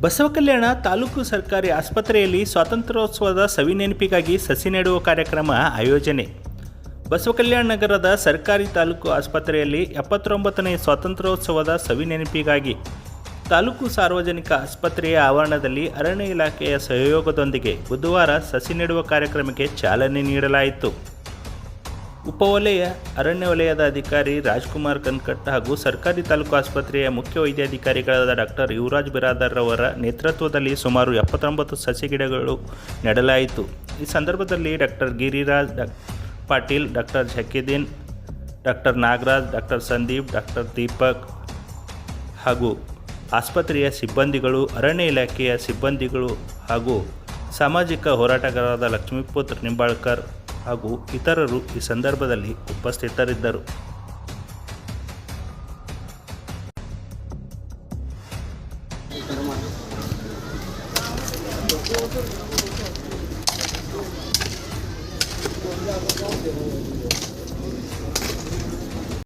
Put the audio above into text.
ಬಸವಕಲ್ಯಾಣ ತಾಲೂಕು ಸರ್ಕಾರಿ ಆಸ್ಪತ್ರೆಯಲ್ಲಿ ಸ್ವಾತಂತ್ರ್ಯೋತ್ಸವದ ಸವಿನೆನಪಿಗಾಗಿ ಸಸಿ ನೆಡುವ ಕಾರ್ಯಕ್ರಮ ಆಯೋಜನೆ. ಬಸವಕಲ್ಯಾಣ ನಗರದ ಸರ್ಕಾರಿ ತಾಲೂಕು ಆಸ್ಪತ್ರೆಯಲ್ಲಿ ಎಪ್ಪತ್ತೊಂಬತ್ತನೇ ಸ್ವಾತಂತ್ರ್ಯೋತ್ಸವದ ಸವಿನೆನಪಿಗಾಗಿ ತಾಲೂಕು ಸಾರ್ವಜನಿಕ ಆಸ್ಪತ್ರೆಯ ಆವರಣದಲ್ಲಿ ಅರಣ್ಯ ಇಲಾಖೆಯ ಸಹಯೋಗದೊಂದಿಗೆ ಬುಧವಾರ ಸಸಿ ನೆಡುವ ಕಾರ್ಯಕ್ರಮಕ್ಕೆ ಚಾಲನೆ ನೀಡಲಾಯಿತು. ಉಪವಲಯ ಅರಣ್ಯ ವಲಯದ ಅಧಿಕಾರಿ ರಾಜ್ಕುಮಾರ್ ಕನ್ಕಟ್ಟ ಹಾಗೂ ಸರ್ಕಾರಿ ತಾಲೂಕು ಆಸ್ಪತ್ರೆಯ ಮುಖ್ಯ ವೈದ್ಯಾಧಿಕಾರಿಗಳಾದ ಡಾಕ್ಟರ್ ಯುವರಾಜ್ ಬಿರಾದರ್ ಅವರ ನೇತೃತ್ವದಲ್ಲಿ ಸುಮಾರು ಎಪ್ಪತ್ತೊಂಬತ್ತು ಸಸಿ ಗಿಡಗಳು ನೆಡಲಾಯಿತು. ಈ ಸಂದರ್ಭದಲ್ಲಿ doctor Giriraj Patil, doctor Zakiuddin doctor Nagaraj, doctor Sandeep, doctor Deepak ಹಾಗೂ ಆಸ್ಪತ್ರೆಯ ಸಿಬ್ಬಂದಿಗಳು, ಅರಣ್ಯ ಇಲಾಖೆಯ ಸಿಬ್ಬಂದಿಗಳು ಹಾಗೂ ಸಾಮಾಜಿಕ ಹೋರಾಟಗಾರರಾದ ಲಕ್ಷ್ಮೀಪುತ್ರ ನಿಂಬಾಳ್ಕರ್ ಹಾಗೂ ಇತರರು ಈ ಸಂದರ್ಭದಲ್ಲಿ ಉಪಸ್ಥಿತರಿದ್ದರು.